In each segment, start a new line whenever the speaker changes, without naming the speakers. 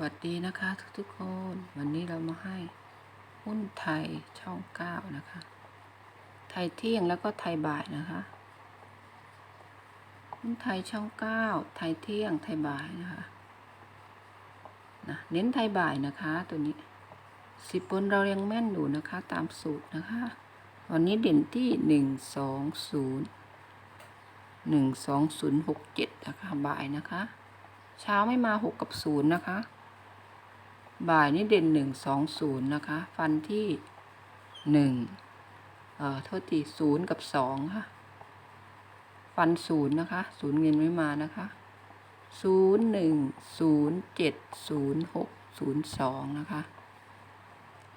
วัสดีนะคะทุกๆคน วันนี้เรามาให้หุ้นไทยช่องเก้านะคะ ไทยเที่ยงแล้วก็ไทยบ่ายนะคะ หุ้นไทยช่องเก้าไทยเที่ยงไทยบ่ายนะคะนะเน้นไทยบ่ายนะคะตัวนี้สิบบนเรายังแม่นอยู่นะคะ ตามสูตรนะคะ วันนี้เด่นที่หนึ่งสองศูนย์หนึ่งสองศูนย์หกเจ็ดนะคะบ่ายนะคะ เช้าไม่มาหกกับศูนย์นะคะ บ่ายนี่เด่นหนึ่งสองศูนย์นะคะ ฟันที่หนึ่งเอ่อโทษทีศูนย์กับสองค่ะ ฟันศูนย์นะคะศูนย์เงินไม่มานะคะศูนย์หนึ่งศูนย์เจ็ดศูนย์หกศูนย์สองนะคะ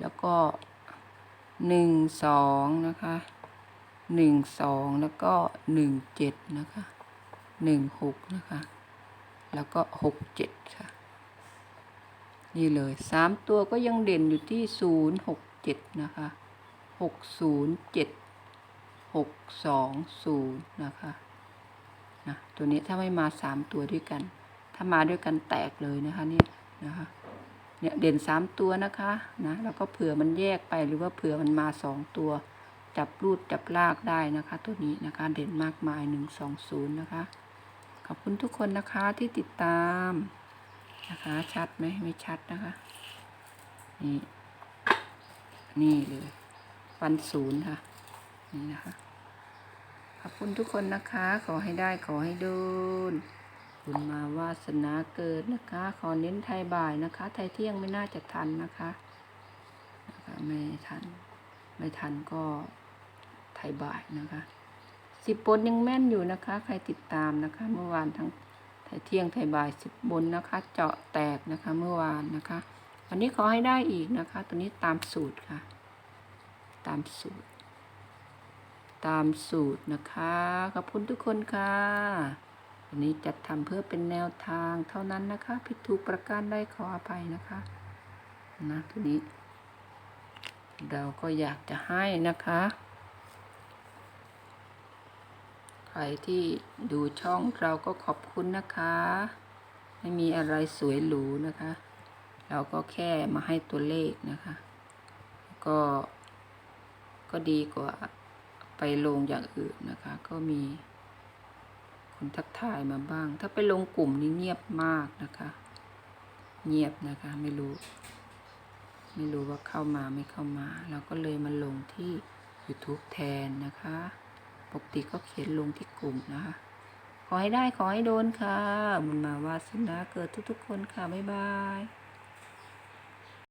แล้วก็หนึ่งสองนะคะหนึ่งสองแล้วก็หนึ่งเจ็ดนะคะหนึ่งหกนะคะ แล้วก็หกเจ็ดค่ะ นี่เลยสามตัวก็ยังเด่นอยู่ที่ศูนย์หกเจ็ดนะคะหกศูนย์เจ็ดหกสองศูนะคะนะตัวนี้ถ้าไม่มาสามตัวด้วยกัน ถ้ามาด้วยกันแตกเลยนะคะเนี่ยนะคะเนี่ยเด่นสามตัวนะคะนะแล้วก็เผื่อมันแยกไปหรือว่าเผื่อมันมาสองตัว จับรูดจับลากได้นะคะ ตัวนี้นะคะเด่นมากมายหนึ่งสองศูนย์นะคะ ขอบคุณทุกคนนะคะที่ติดตาม นะคะ ชัดไหมไม่ชัดนะคะ นี่ นี่เลยฟันศูนย์ค่ะ นี่นะคะ ขอบคุณทุกคนนะคะ ขอให้ได้ขอให้โดนคุณมาวาสนาเกิดนะคะ ขอเน้นไทยบ่ายนะคะ ไทยเที่ยงไม่น่าจะทันนะคะนะคะ ไม่ทัน ไม่ทันก็ไทยบ่ายนะคะสิบบนยังแม่นอยู่นะคะ ใครติดตามนะคะ เมื่อวานทั้ง เที่ยงไทยบ่ายสิบบนนะคะ เจาะแตกนะคะเมื่อวานนะคะวันนี้ขอให้ได้อีกนะคะ ตัวนี้ตามสูตรค่ะ ตามสูตร ตามสูตรนะคะขอบคุณทุกคนค่ะวันนี้จัดทำเพื่อเป็นแนวทางเท่านั้นนะคะ ผิดถูกประการได้ขออภัยนะคะนะตัวนี้ เราก็อยากจะให้นะคะ ใค รที่ดูช่องเราก็ขอบคุณนะคะ ไม่มีอะไรสวยหรูนะคะ เราก็แค่มาให้ตัวเลขนะคะ ก็ก็ดีกว่าไปลงอย่างอื่นนะคะ ก็มีคนทักทายมาบ้าง ถ้าไปลงกลุ่มนี่เงียบมากนะคะ เงียบนะคะไม่รู้ ไม่รู้ว่าเข้ามาไม่เข้ามา เราก็เลยมาลงที่ YouTube แทนนะคะ ปกติก็เขียนลงที่กลุ่มนะคะ ขอให้ได้ขอให้โดนค่ะมันมาวาสนาเกิดทุกๆคนค่ะ บ๊ายบาย